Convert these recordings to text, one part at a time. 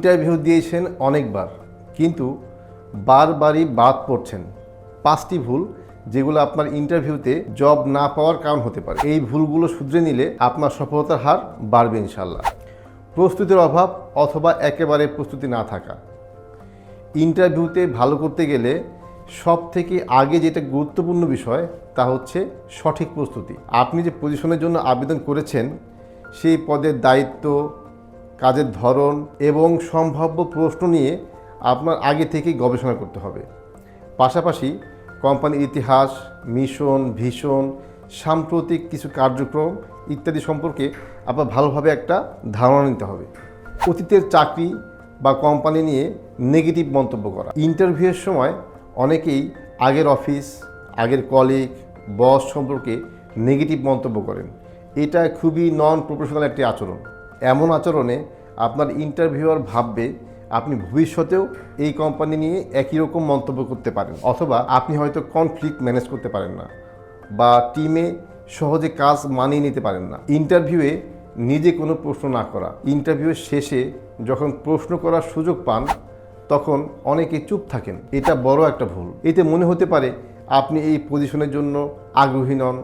Interview দিয়েছেন অনেকবার, কিন্তু বারবারই বাদ পড়ছেন। পাঁচটি ভুল যেগুলো আপনার ইন্টারভিউতে জব না পাওয়ার কারণ হতে পারে। এই ভুলগুলো শুধরে নিলে আপনার সফলতার হার বাড়বে ইনশাল্লাহ প্রস্তুতির অভাব অথবা একেবারে প্রস্তুতি না থাকা। ইন্টারভিউতে ভালো করতে গেলে সব থেকে আগে যেটা গুরুত্বপূর্ণ বিষয় তা হচ্ছে সঠিক প্রস্তুতি। আপনি যে পজিশনের জন্য আবেদন করেছেন, সেই পদের দায়িত্ব কাজের ধরন এবং সম্ভাব্য প্রশ্ন নিয়ে আপনার আগে থেকেই গবেষণা করতে হবে। পাশাপাশি কোম্পানির ইতিহাস, মিশন ভীষণ সাম্প্রতিক কিছু কার্যক্রম ইত্যাদি সম্পর্কে আপনার ভালোভাবে একটা ধারণা নিতে হবে। অতীতের চাকরি বা কোম্পানি নিয়ে নেগেটিভ মন্তব্য করা। ইন্টারভিউয়ের সময় অনেকেই আগের অফিস, আগের কলিগ, বস সম্পর্কে নেগেটিভ মন্তব্য করেন। এটা খুবই নন প্রফেশনাল একটি আচরণ। এমন আচরণে আপনার ইন্টারভিউয়ার ভাববে আপনি ভবিষ্যতেও এই কোম্পানি নিয়ে একই রকম মন্তব্য করতে পারেন, অথবা আপনি হয়তো কনফ্লিক্ট ম্যানেজ করতে পারেন না বা টিমে সহজে কাজ মানিয়ে নিতে পারেন না। ইন্টারভিউয়ে নিজে কোনো প্রশ্ন না করা। ইন্টারভিউয়ের শেষে যখন প্রশ্ন করার সুযোগ পান, তখন অনেকে চুপ থাকেন। এটা বড় একটা ভুল। এতে মনে হতে পারে আপনি এই পজিশনের জন্য আগ্রহী নন,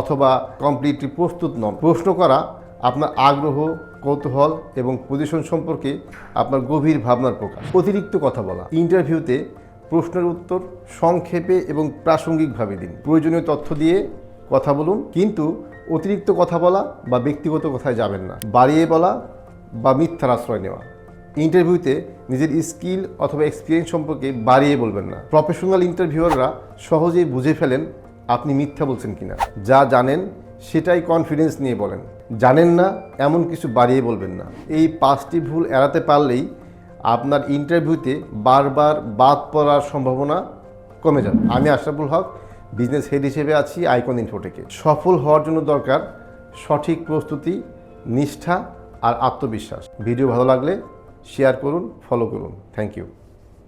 অথবা কমপ্লিটলি প্রস্তুত নন। প্রশ্ন করা আপনার আগ্রহ, কৌতূহল এবং পজিশন সম্পর্কে আপনার গভীর ভাবনার প্রকাশ। অতিরিক্ত কথা বলা। ইন্টারভিউতে প্রশ্নের উত্তর সংক্ষেপে এবং প্রাসঙ্গিকভাবে দিন। প্রয়োজনীয় তথ্য দিয়ে কথা বলুন, কিন্তু অতিরিক্ত কথা বলা বা ব্যক্তিগত কথায় যাবেন না। বাড়িয়ে বলা বা মিথ্যার আশ্রয় নেওয়া। ইন্টারভিউতে নিজের স্কিল অথবা এক্সপিরিয়েন্স সম্পর্কে বাড়িয়ে বলবেন না। প্রফেশনাল ইন্টারভিউয়াররা সহজেই বুঝে ফেলেন আপনি মিথ্যা বলছেন কিনা। যা জানেন, সেটাই কনফিডেন্স নিয়ে বলেন। জানেন না, এমন কিছু বাড়িয়ে বলবেন না। এই পাঁচটি ভুল এড়াতে পারলেই আপনার ইন্টারভিউতে বারবার বাদ পড়ার সম্ভাবনা কমে যাবে। আমি আশরাফুল হক, বিজনেস হেড হিসেবে আছি আইকন ইনফোটেকে সফল হওয়ার জন্য দরকার সঠিক প্রস্তুতি, নিষ্ঠা আর আত্মবিশ্বাস। ভিডিও ভালো লাগলে শেয়ার করুন ফলো করুন। Thank you